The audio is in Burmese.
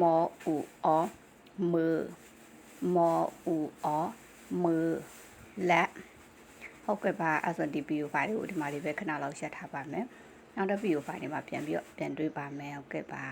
မောဥအောမေမောဥအောမေလက်ဟုတ်ကဲ့ပါအဲ့ဆိုဒီ video file ကိုဒီမှာလေးပဲခဏလောက်ရှက်ထားပါမယ်နောက်တစ် video file တွေမှာပြန်ပြီးတော့ပြန်တွေ့ပါမယ်ဟုတ်ကဲ့ပါ